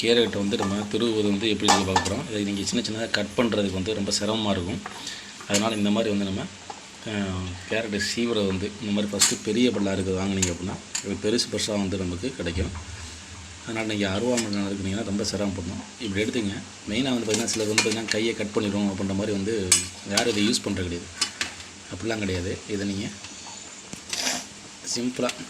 கேரட்டை வந்து நம்ம துருவுவது வந்து எப்படி சொல்லி பார்க்குறோம் இதை நீங்கள் சின்ன சின்னதாக கட் பண்ணுறதுக்கு வந்து ரொம்ப சிரமமாக இருக்கும். அதனால் இந்த மாதிரி வந்து நம்ம கேரட்டை சீவரை வந்து இந்த மாதிரி ஃபஸ்ட்டு பெரிய பல்லாக இருக்குது வாங்கினீங்க அப்படின்னா இது பெருசு பெருசாக வந்து நமக்கு கிடைக்கும். அதனால் நீங்கள் அருவாமனை இருக்குனீங்கன்னா ரொம்ப சிரமப்படணும். இப்படி எடுத்துங்க மெயினாக வந்து பார்த்திங்கன்னா சிலர் வந்து பார்த்திங்கன்னா கையை கட் பண்ணிடுவோம் அப்படின்ற மாதிரி வந்து யாரும் இதை யூஸ் பண்ணுறது கிடையாது. அப்படிலாம் கிடையாது. இதை நீங்கள் சிம்பிளாக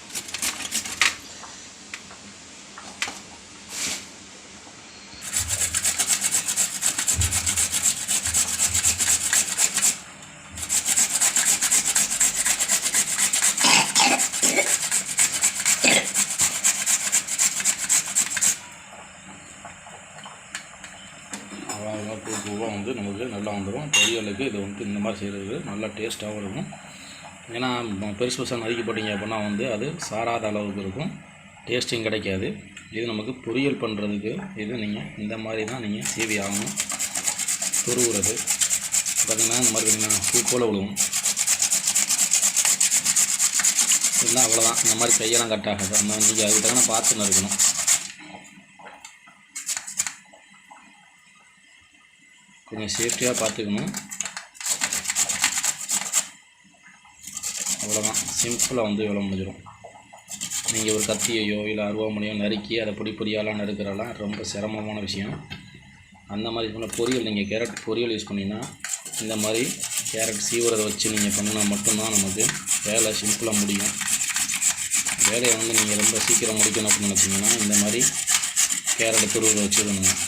அவ்வளோ பூ பூவாக வந்து நமக்கு நல்லா வந்துடும் பொரியலுக்கு இது வந்து இந்த மாதிரி செய்கிறது நல்லா டேஸ்ட்டாகவும் இருக்கும். ஏன்னா பெருசு பெருசாக நறுக்கி போட்டிங்க அப்படின்னா வந்து அது சாராத அளவுக்கு இருக்கும். டேஸ்ட்டும் கிடைக்காது. இது நமக்கு பொரியல் பண்ணுறதுக்கு இது நீங்கள் இந்த மாதிரி தான் நீங்கள் சீவி ஆகணும். துருவுறது. பார்த்திங்கன்னா இந்த மாதிரி பார்த்திங்கன்னா பூ போல் விழுவும் இல்லைன்னா அவ்வளோதான் இந்த மாதிரி கையெல்லாம் கட் ஆகாது. அந்த நீங்கள் அதுக்கு தகுந்த பார்த்து கொஞ்சம் சேஃப்டியாக பார்த்துக்கணும் அவ்வளோதான் சிம்பிளாக வந்து எவ்வளோ முடிஞ்சிடும். நீங்கள் ஒரு கத்தியையோ இல்லை அருவாமனையோ நறுக்கி அதை பொடி பொடியாலாம் நறுக்கிறலாம் ரொம்ப சிரமமான விஷயம். அந்த மாதிரி பண்ண பொரியல் நீங்கள் கேரட் பொரியல் யூஸ் பண்ணிங்கன்னா இந்த மாதிரி கேரட் சீவுறதை வச்சு நீங்கள் பண்ணினா மட்டும்தான் நமக்கு வேலை சிம்பிளாக முடியும். வேலையை வந்து நீங்கள் ரொம்ப சீக்கிரம் முடிக்கணும் அப்படின்னு நினச்சிங்கன்னா இந்த மாதிரி கேரட் துருவில் வச்சுருந்தோம்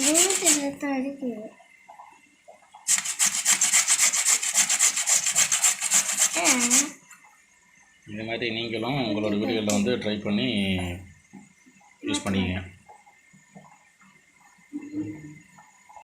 தான் இருக்குது இந்த மாதிரி நீங்களும் உங்களோட வீடுகளில் வந்து ட்ரை பண்ணி யூஸ் பண்ணிக்கங்க.